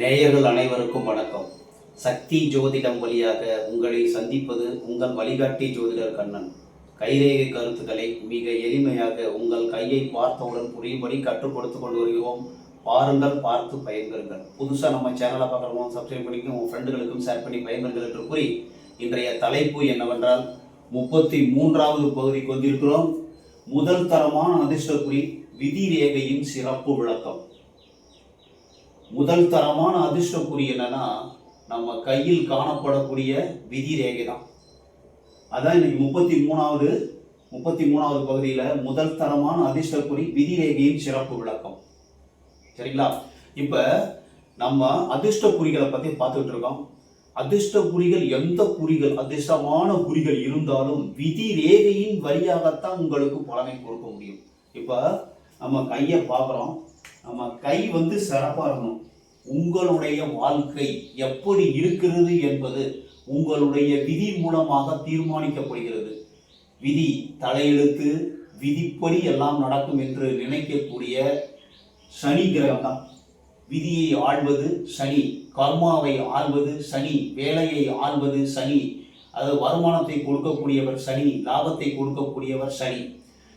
நேயர்கள் அனைவருக்கும் வணக்கம். சக்தி ஜோதிடம் வழியாக உங்களை சந்திப்பது உங்கள் வழிகாட்டி ஜோதிடர் கண்ணன். கைரேகை கருத்துக்களை மிக எளிமையாக உங்கள் கையை பார்த்தவுடன் புரியும்படி கற்றுக் கொடுத்து கொண்டு வருகிறோம். பாருங்கள் பார்த்து பயன்பெறுங்கள். புதுசாக நம்ம சேனலை பார்க்குறவங்க சப்ஸ்கிரைப் பண்ணிக்கணும் உங்கள் ஃப்ரெண்டுகளுக்கும் ஷேர் பண்ணி பயன்பெறுங்கள் என்று கூறி இன்றைய தலைப்பு என்னவென்றால் முப்பத்தி மூன்றாவது பகுதிக்கு வந்திருக்கிறோம். முதல் தரமான அதிர்ஷ்டக்குறி விதி ரேகையின் சிறப்பு விளக்கம். முதல் தரமான அதிர்ஷ்டக்குறி என்னன்னா நம்ம கையில் காணப்படக்கூடிய விதி ரேகை தான் அதான் இன்னைக்கு முப்பத்தி மூணாவது முப்பத்தி மூணாவது பகுதியில் முதல் தரமான அதிர்ஷ்டக்குறி விதி ரேகையின் சிறப்பு விளக்கம். சரிங்களா? இப்போ நம்ம அதிர்ஷ்ட குறிகளை பற்றி பார்த்துக்கிட்டு இருக்கோம். அதிர்ஷ்ட குறிகள் எந்த குறிகள் அதிர்ஷ்டமான குறிகள் இருந்தாலும் விதி ரேகையின் வழியாகத்தான் உங்களுக்கு பலனை கொடுக்க முடியும். இப்போ நம்ம கையை பார்க்குறோம். நம்ம கை வந்து சிறப்பாக இருக்கணும். உங்களுடைய வாழ்க்கை எப்படி இருக்கிறது என்பது உங்களுடைய விதி மூலமாக தீர்மானிக்கப்படுகிறது. விதி தலையெழுத்து விதிப்படி எல்லாம் நடக்கும் என்று நினைக்கக்கூடிய சனி கிரகம் தான். விதியை ஆள்வது சனி கர்மாவை ஆள்வது சனி வேலையை ஆள்வது சனி. அது வருமானத்தை கொடுக்கக்கூடியவர் சனி லாபத்தை கொடுக்கக்கூடியவர் சனி.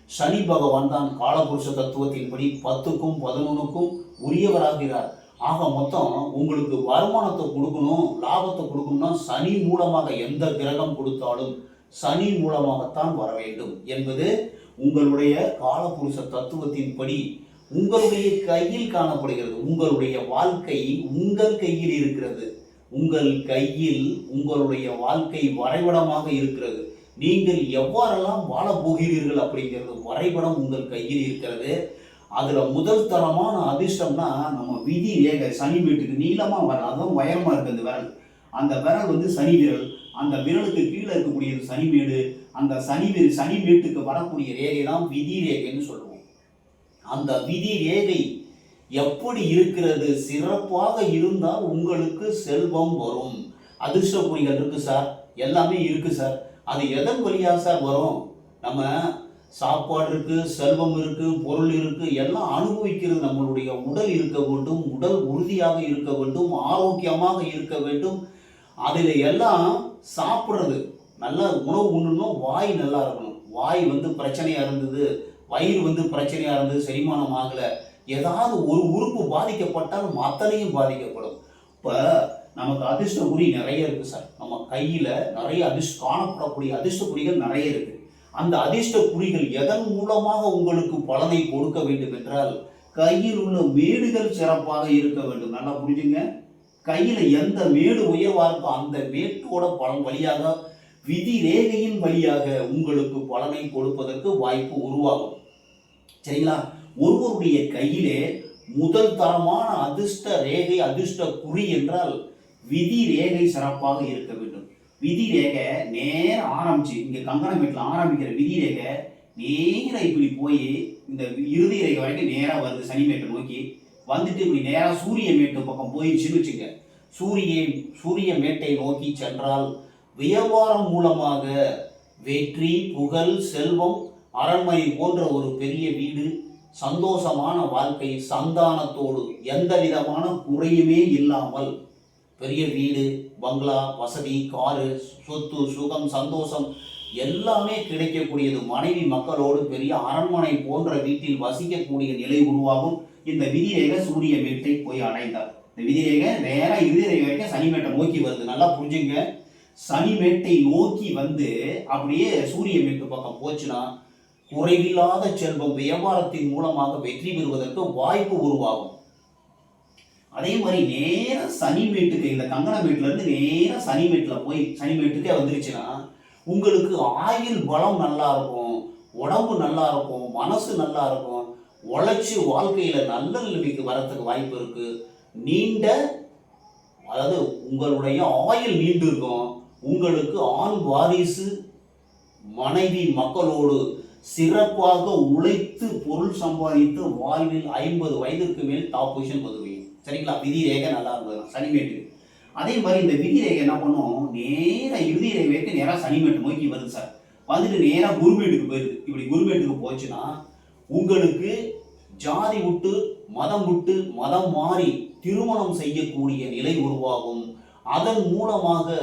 சனி பகவான் தான் காலபுருஷ தத்துவத்தின்படி பத்துக்கும் பதினொன்றுக்கும் உரியவராகிறார். ஆக மொத்தம் உங்களுக்கு வருமானத்தை கொடுக்கணும் லாபத்தை கொடுக்கணும்னா சனி மூலமாக எந்த கிரகம் கொடுத்தாலும் சனி மூலமாகத்தான் வர வேண்டும். என்பது உங்களுடைய காலபுருஷ தத்துவத்தின்படி உங்களுடைய கையில் காணப்படுகிறது. உங்களுடைய வாழ்க்கை உங்கள் கையில் இருக்கிறது. உங்கள் கையில் உங்களுடைய வாழ்க்கை வரைபடமாக இருக்கிறது. நீங்கள் எவ்வாறெல்லாம் வாழ போகிறீர்கள் அப்படிங்கிறது வரைபடம் உங்கள் கையில் இருக்கிறது. அதில் முதல் தரமான அதிர்ஷ்டம்னா நம்ம விதி ரேகை சனி வீட்டுக்கு நீளமாக வர அதுவும் உயரமாக இருக்குது அந்த விரல். அந்த விரல் வந்து சனி விரல். அந்த விரலுக்கு கீழே இருக்கக்கூடியது வீடு அந்த சனி வீடு சனி வீட்டுக்கு வரக்கூடிய ரேகை தான் விதி ரேகைன்னு சொல்லுவோம். அந்த விதி ரேகை எப்படி இருக்கிறது? சிறப்பாக இருந்தால் உங்களுக்கு செல்வம் வரும். அதிர்ஷ்ட குறிகள் இருக்குது சார். எல்லாமே இருக்குது சார். அது எதன் வழியாக சார் வரும்? நம்ம சாப்பாடு இருக்கு செல்வம் இருக்கு பொருள் இருக்கு எல்லாம் அனுபவிக்கிறது நம்மளுடைய உடல் இருக்க வேண்டும் உடல் உறுதியாக இருக்க வேண்டும் ஆரோக்கியமாக இருக்க வேண்டும். அதில் எல்லாம் சாப்பிட்றது. நல்ல உணவு உண்ணணும் வாய் நல்லா இருக்கணும். வாய் வந்து பிரச்சனையாக இருந்தது வயிறு வந்து பிரச்சனையாக இருந்தது செரிமானம் ஆகலை. ஏதாவது ஒரு உறுப்பு பாதிக்கப்பட்டால் அத்தனையும் பாதிக்கப்படும். இப்போ நமக்கு அதிர்ஷ்ட குறி நிறைய இருக்குது சார். நம்ம கையில் நிறைய அதிர்ஷ்ட காணப்படக்கூடிய அதிர்ஷ்ட குறிகள் நிறைய இருக்குது அந்த அதிர்ஷ்ட குறிகள் எதன் மூலமாக உங்களுக்கு பலனை கொடுக்க வேண்டும் என்றால் கையில் உள்ள மேடுகள் சிறப்பாக இருக்க வேண்டும். நல்லா புரிஞ்சுங்க. கையில் எந்த மேடு உயர்வாக இருக்கோ அந்த மேட்டோட பலன் வழியாக விதி ரேகையின் வழியாக உங்களுக்கு பலனை கொடுப்பதற்கு வாய்ப்பு உருவாகும். சரிங்களா? ஒருவருடைய கையிலே முதல் தரமான அதிர்ஷ்ட ரேகை அதிர்ஷ்ட குறி என்றால் விதி ரேகை சிறப்பாக இருக்க வேண்டும். விதி ரேகை நேர ஆரம்பிச்சு இங்க கங்கணம் வீட்டில் ஆரம்பிக்கிற விதி ரேகை நேராக இப்படி போய் இந்த இறுதி ரேகை வரைக்கும் நேராக வருது சனி மேட்டை நோக்கி. வந்துட்டு இப்படி நேராக சூரிய மேட்டு பக்கம் போயிடுச்சுன்னு வச்சுங்க சூரிய சூரிய மேட்டை நோக்கி சென்றால் வியாபாரம் மூலமாக வெற்றி புகழ் செல்வம் அரண்மனை போன்ற ஒரு பெரிய வீடு சந்தோஷமான வாழ்க்கை சந்தானத்தோடு எந்த விதமான குறையுமே இல்லாமல் பெரிய வீடு பங்களா வசதி காரு சொத்து சுகம் சந்தோஷம் எல்லாமே கிடைக்கக்கூடியது. மனைவி மக்களோடு பெரிய அரண்மனை போன்ற வீட்டில் வசிக்கக்கூடிய நிலை உருவாகும். இந்த விதிரேக சூரிய மேட்டை போய் அடைந்தார் இந்த விதிரேக நேராக இறுதி ரேகை வரைக்கும் சனிமேட்டை நோக்கி வருது. நல்லா புரிஞ்சுங்க. சனிமேட்டை நோக்கி வந்து அப்படியே சூரிய மேட்டு பக்கம் போச்சுன்னா குறைவில்லாத செல்வம் வியாபாரத்தின் மூலமாக வெற்றி பெறுவதற்கு வாய்ப்பு உருவாகும். அதே மாதிரி நேராக சனி மேட்டுக்கு இந்த கங்கண மேட்டுல இருந்து சனி மேட்டுல போய் சனி மேட்டுக்கே வந்துருச்சுன்னா உங்களுக்கு ஆயுள் பலம் நல்லா இருக்கும் உடம்பு நல்லா இருக்கும் மனசு நல்லா இருக்கும் உழைச்சி வாழ்க்கையில் நல்ல நிலைமைக்கு வரத்துக்கு வாய்ப்பு இருக்குது நீண்ட அதாவது உங்களுடைய ஆயுள் நீண்டு இருக்கும் உங்களுக்கு ஆண் வாரிசு மனைவி மக்களோடு சிறப்பாக உழைத்து பொருள் சம்பாதித்து வாழ்வில் ஐம்பது வயதிற்கு மேல் டாப் பொசிஷன் வந்துடும் சரிங்களா? விதி ரேகை நல்லா இருந்தது சனிமேட்டு அதே மாதிரி இந்த விதி ரேகை என்ன பண்ணும்? நேராக இறுதி ரேகைக்கு நேராக சனிமேட்டு நோக்கி வருது சார். வந்துட்டு நேராக குருமேட்டுக்கு போயிருது இப்படி குருமேட்டுக்கு போச்சுன்னா உங்களுக்கு ஜாதி விட்டு மதம் விட்டு மதம் மாறி திருமணம் செய்யக்கூடிய நிலை உருவாகும். அதன் மூலமாக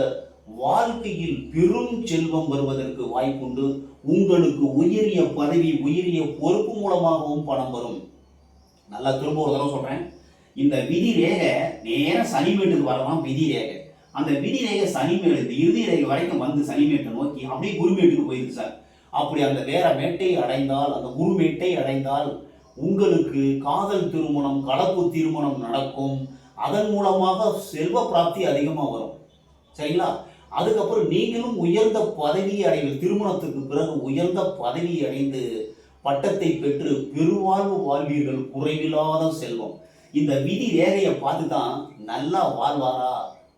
வாழ்க்கையில் பெரும் செல்வம் வருவதற்கு வாய்ப்புண்டு. உங்களுக்கு உயரிய பதவி உயரிய பொறுப்பு மூலமாகவும் பணம் வரும். நல்லா திரும்ப ஒரு தடவை சொல்றேன். இந்த விதி ரேகை நேரம் சனி வீட்டுக்கு வரலாம் விதி ரேகை அந்த விதி ரேகை சனிமேடு இந்த இறுதி ரேகை வரைக்கும் வந்து சனிமேட்டை நோக்கி அப்படியே குருமேட்டுக்கு போயிருக்கு சார். அப்படி அந்த வேற மேட்டை அடைந்தால் அந்த குருமேட்டை அடைந்தால் உங்களுக்கு காதல் திருமணம் கலப்பு திருமணம் நடக்கும். அதன் மூலமாக செல்வ பிராப்தி அதிகமாக வரும். சரிங்களா? அதுக்கப்புறம் நீங்களும் உயர்ந்த பதவி அடைவில் திருமணத்துக்கு பிறகு உயர்ந்த பதவி அடைந்து பட்டத்தை பெற்று பெருவாழ்வு வாழ்வீர்கள். குறைவில்லாத செல்வம். இந்த விதி ரேகையை பார்த்து தான் நல்லா வாழ்வாரா?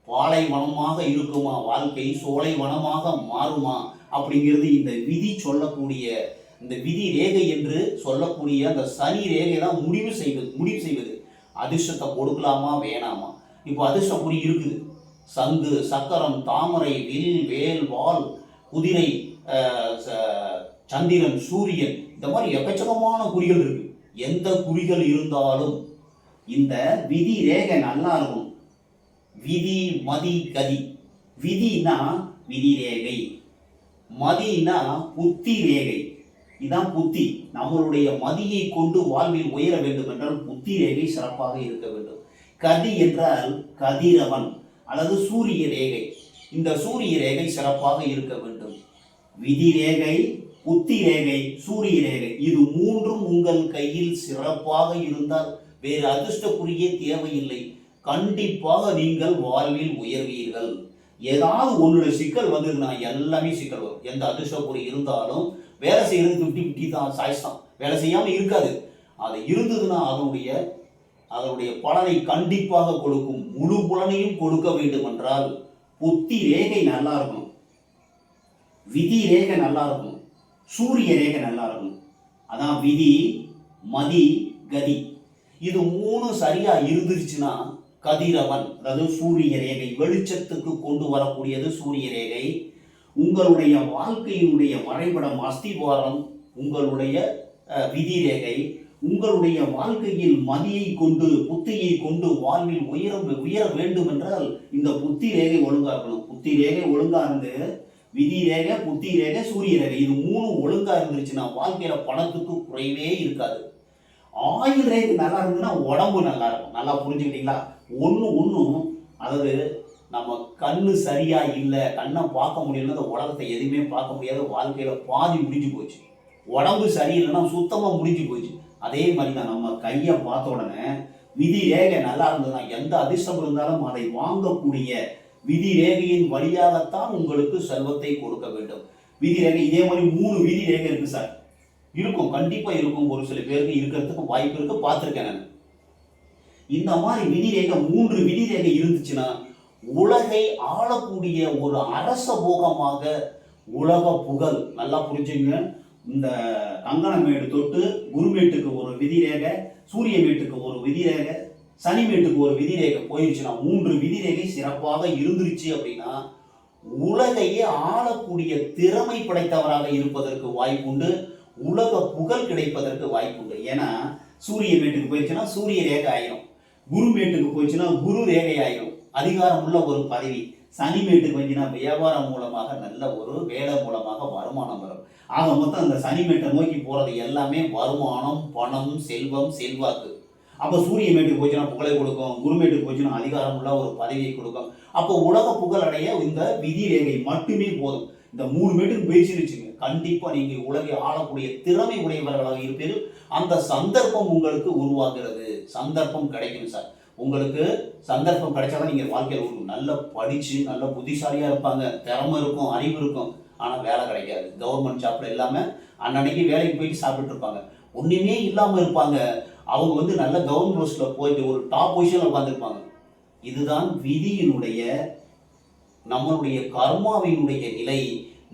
பாலைவனமாக இருக்குமா? வாழ்க்கை சோலை வனமாக மாறுமா? அப்படிங்கிறது இந்த விதி சொல்லக்கூடிய இந்த விதி ரேகை என்று சொல்லக்கூடிய அந்த சனி ரேகை தான் முடிவு செய்வது முடிவு செய்வது. அதிர்ஷ்டத்தை கொடுக்கலாமா? வேணாமா? இப்போ அதிர்ஷ்ட குறி இருக்குது. சங்கு சக்கரம் தாமரை வில் வேல் வால் குதிரை ச- சந்திரன் சூரியன் இந்த மாதிரி எக்கச்சக்கமான குறிகள் இருக்கு. எந்த குறிகள் இருந்தாலும் இந்த விதி ரேகை நல்லா இருக்கும் விதி மதி கதி. விதினா விதி ரேகை மதினா புத்தி ரேகை இதான் புத்தி. நம்மளுடைய மதியை கொண்டு வாழ்வில் உயர வேண்டும் என்றால் புத்தி ரேகை சிறப்பாக இருக்க வேண்டும். கதி என்றால் கதிரவன் அல்லது சூரிய ரேகை இந்த சூரிய ரேகை சிறப்பாக இருக்க வேண்டும். விதி ரேகை புத்தி ரேகை சூரிய ரேகை இது மூன்றும் உங்கள் கையில் சிறப்பாக இருந்தால் வேறு அதிர்ஷ்டக்குறியே தேவையில்லை. கண்டிப்பாக நீங்கள் வாழ்வில் உயர்வீர்கள். ஏதாவது ஒன்றுடைய சிக்கல் வந்ததுன்னா எல்லாமே சிக்கல் வரும். எந்த அதிர்ஷ்டக்குறி இருந்தாலும் வேலை செய்யறது ஃபிஃப்டி ஃபிஃப்டி தான் சாய்ஸ் தான். வேலை செய்யாமல் இருக்காது. அது இருந்ததுன்னா அதனுடைய அதனுடைய பலனை கண்டிப்பாக கொடுக்கும். முழு புலனையும் கொடுக்க வேண்டும் என்றால் புத்தி ரேகை நல்லா இருக்கணும். விதி ரேகை நல்லா இருக்கணும். சூரிய ரேகை நல்லா இருக்கணும். அதான் விதி மதி கதி. இது மூணு சரியா இருந்துருச்சுன்னா கதிரவன் அதாவது சூரிய ரேகை வெளிச்சத்துக்கு கொண்டு வரக்கூடியது சூரிய ரேகை. உங்களுடைய வாழ்க்கையினுடைய வரைபடம் அஸ்திவாரம் உங்களுடைய விதி ரேகை. உங்களுடைய வாழ்க்கையில் மதியை கொண்டு புத்தியை கொண்டு வாழ்வில் உயர உயர வேண்டும் என்றால் இந்த புத்தி ரேகை ஒழுங்கா இருக்கணும் புத்தி ரேகை ஒழுங்கா இருந்து விதி ரேகை புத்தி ரேகை சூரிய ரேகை. இது மூணு ஒழுங்கா இருந்துச்சுன்னா வாழ்க்கையில பணத்துக்கு குறைவே இருக்காது. ஆயுள் ரேகை நல்லா இருந்ததுன்னா உடம்பு நல்லா இருக்கும். நல்லா புரிஞ்சுக்கிட்டீங்களா? ஒன்று ஒன்றும் அதாவது நம்ம கண்ணு சரியா இல்லை கண்ணை பார்க்க முடியலன்னா அந்த உலகத்தை எதுவுமே பார்க்க முடியாத. வாழ்க்கையில் பாதி முடிஞ்சு போச்சு. உடம்பு சரியில்லைன்னா சுத்தமாக முடிஞ்சு போச்சு. அதே மாதிரி தான் நம்ம கையை பார்த்த உடனே விதி ரேகை நல்லா இருந்ததுன்னா எந்த அதிர்ஷ்டம் இருந்தாலும் அதை வாங்கக்கூடிய விதி ரேகையின் வழியாகத்தான் உங்களுக்கு செல்வத்தை கொடுக்க வேண்டும். விதி ரேகை இதே மாதிரி மூணு விதி ரேகை இருக்கு சார். இருக்கும். கண்டிப்பாக இருக்கும். ஒரு சில பேருக்கு இருக்கிறதுக்கு வாய்ப்பு இருக்கு. பார்த்துருக்கேன் நான். இந்த மாதிரி விதிரேகை மூன்று விதிரேகை இருந்துச்சுன்னா உலகை ஆளக்கூடிய ஒரு அரச போகமாக உலக புகழ். நல்லா புரிஞ்சுங்க இந்த கங்கணமேடு தொட்டு குருமேட்டுக்கு ஒரு விதி ரேகை சூரிய மேட்டுக்கு ஒரு விதி ரேகை சனி மேட்டுக்கு ஒரு விதிரேகை போயிருச்சுன்னா மூன்று விதிரேகை சிறப்பாக இருந்துருச்சு அப்படின்னா உலகையே ஆளக்கூடிய திறமை படைத்தவராக இருப்பதற்கு வாய்ப்புண்டு. உலக புகழ் கிடைப்பதற்கு வாய்ப்பு உண்டு. ஏன்னா சூரிய மேட்டுக்கு போயிடுச்சுன்னா சூரிய ரேகை ஆயிரும். குரு மேட்டுக்கு போயிடுச்சுன்னா குரு ரேகை ஆயிரும். அதிகாரம் உள்ள ஒரு பதவி. சனி மேட்டுக்கு வந்துச்சுன்னா வியாபாரம் மூலமாக நல்ல ஒரு வேலை மூலமாக வருமானம் வரும். ஆக மொத்தம் அந்த சனி மேட்டை நோக்கி போறது எல்லாமே வருமானம் பணம் செல்வம் செல்வாக்கு. அப்போ சூரிய மேட்டுக்கு போச்சுன்னா புகழை கொடுக்கும். குருமேட்டுக்கு போச்சுன்னா அதிகாரம் உள்ள ஒரு பதவியை கொடுக்கும். அப்போ உலக புகழ் அடைய இந்த விதி ரேகை மட்டுமே போதும். இந்த மூணு மீட்டருக்கு போயிடுச்சுன்னு கண்டிப்பா நீங்க உலகை ஆளக்கூடிய திறமை உடையவர்களாக இருப்பீர்கள். அந்த சந்தர்ப்பம் உங்களுக்கு உருவாகிறது. சந்தர்ப்பம் கிடைக்கும் சார். உங்களுக்கு சந்தர்ப்பம் கிடைச்சாதான் நீங்க வாழ்க்கையில் ஒரு நல்ல படிச்சு நல்ல புத்திசாலியா இருப்பாங்க. திறமை இருக்கும் அறிவு இருக்கும். ஆனா வேலை கிடைக்காது. கவர்மெண்ட் ஜாப்ல இல்லாம அன்னன்னைக்கு வேலைக்கு போயிட்டு சாப்பிட்டு இருப்பாங்க. ஒண்ணுமே இல்லாம இருப்பாங்க. அவங்க வந்து நல்ல கவர்மெண்ட் போஸ்ட்ல போயிட்டு ஒரு டாப் பொசிஷன்ல உட்காந்துருப்பாங்க இதுதான் விதியினுடைய நம்மளுடைய கர்மாவினுடைய நிலை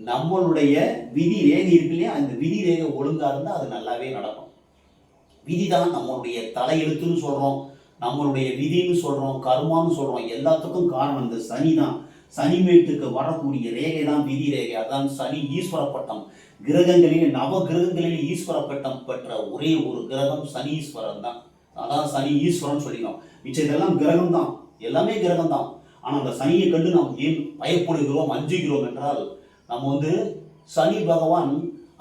நம்மளுடைய விதி ரேகை இருக்கு இல்லையா? அந்த விதி ரேகை ஒழுங்காக இருந்தால் அது நல்லாவே நடக்கும். விதிதான் நம்மளுடைய தலையெழுத்துன்னு சொல்கிறோம் நம்மளுடைய விதின்னு சொல்கிறோம் கர்மான்னு சொல்கிறோம் எல்லாத்துக்கும் காரணம் இந்த சனி தான் சனிமேட்டுக்கு வரக்கூடிய ரேகை தான் விதி ரேகை. அதான் சனி ஈஸ்வர பட்டம். கிரகங்களிலே நவ கிரகங்களிலே ஈஸ்வர பட்டம் பெற்ற ஒரே ஒரு கிரகம் சனி ஈஸ்வரன் தான் அதான் சனி ஈஸ்வரன் சொல்லிக்கணும் மிச்சம் இதெல்லாம் கிரகம் தான் எல்லாமே கிரகம் தான் ஆனால் அந்த சனியை கண்டு நாம் ஏன் பயப்படுகிறோம் அஞ்சுகிறோம் என்றால் நம்ம வந்து சனி பகவான்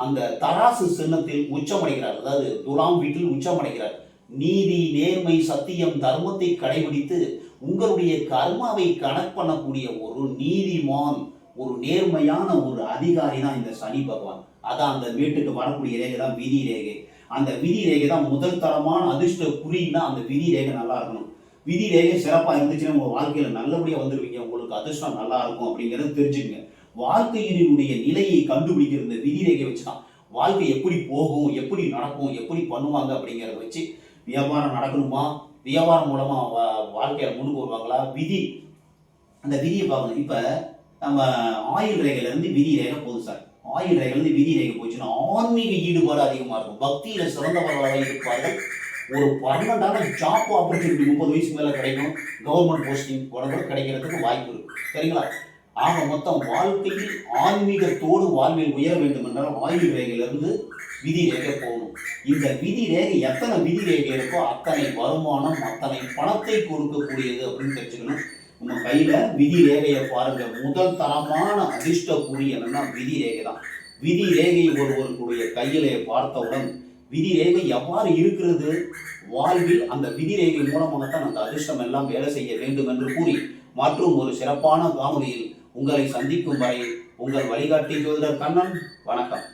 அந்த தராசு சின்னத்தில் உச்சமடைகிறார். அதாவது துலாம் வீட்டில் உச்சமடைகிறார். நீதி நேர்மை சத்தியம் தர்மத்தை கடைபிடித்து உங்களுடைய கர்மாவை கணக்கு பண்ணக்கூடிய ஒரு நீதிமான் ஒரு நேர்மையான ஒரு அதிகாரி தான் இந்த சனி பகவான். அதான் அந்த வீட்டுக்கு வரக்கூடிய ரேகை தான் விதி ரேகை. அந்த விதி ரேகை தான் முதல் தரமான அதிர்ஷ்ட குறின்னா அந்த விதி ரேகை நல்லா இருக்கணும். விதி ரேகை சிறப்பாக இருந்துச்சுன்னா உங்கள் வாழ்க்கையில் நல்லபடியாக வந்துடுவீங்க உங்களுக்கு அதிர்ஷ்டம் நல்லா இருக்கும் அப்படிங்கிறத தெரிஞ்சுக்கங்க. வாழ்க்கையினுடைய நிலையை கண்டுபிடிக்கிற இந்த விதி ரேகை வச்சு தான் வாழ்க்கை எப்படி போகும் எப்படி நடக்கும் எப்படி பண்ணுவாங்க அப்படிங்கிறத வச்சு வியாபாரம் நடக்கணுமா? வியாபாரம் மூலமா வா- வாழ்க்கையில முன்னுக்கு வருவாங்களா? விதி. அந்த விதியை பார்க்கணும். இப்ப நம்ம ஆயுள் ரேகையில இருந்து விதி ரேகை போகுது சார். ஆயுள் ரேகையில இருந்து விதி ரேகை போச்சுன்னா ஆன்மீக ஈடுபாடு அதிகமா இருக்கும். பக்தியில சிறந்தவர்களாக இருப்பார்கள். ஒரு பர்மனண்டான ஜாப் ஆப்பர்ச்சுனிட்டி முப்பது வயசு மேலே கிடைக்கும் கவர்மெண்ட் போஸ்டிங் உடனே கிடைக்கிறதுக்கு வாய்ப்பு இருக்கு. சரிங்களா? ஆக மொத்தம் வாழ்க்கையில் ஆன்மீகத்தோடு வாழ்வில் உயர வேண்டும் என்றால் ஆயுள் ரேகையிலிருந்து விதி ரேகை போகணும். இந்த விதி ரேகை எத்தனை விதி ரேகை இருக்கோ அத்தனை வருமானம் அத்தனை பணத்தை கொடுக்கக்கூடியது அப்படின்னு தெரிஞ்சுக்கணும். நம்ம கையில் விதி ரேகையை பாருங்க. முதல் தரமான அதிர்ஷ்ட குறி என்னன்னா விதி ரேகை தான். விதி ரேகை ஒருவருக்குடைய கையிலே பார்த்தவுடன் விதி ரேகை எவ்வாறு இருக்கிறது? வாழ்வில் அந்த விதி ரேகை மூலமாகத்தான் அந்த அதிர்ஷ்டம் எல்லாம் வேலை செய்ய வேண்டும் என்று கூறி மற்றும் ஒரு சிறப்பான காணொலியில் உங்களை சந்திக்கும் வரை உங்கள் வழிகாட்டி ஜோதிடர் கண்ணன் வணக்கம்.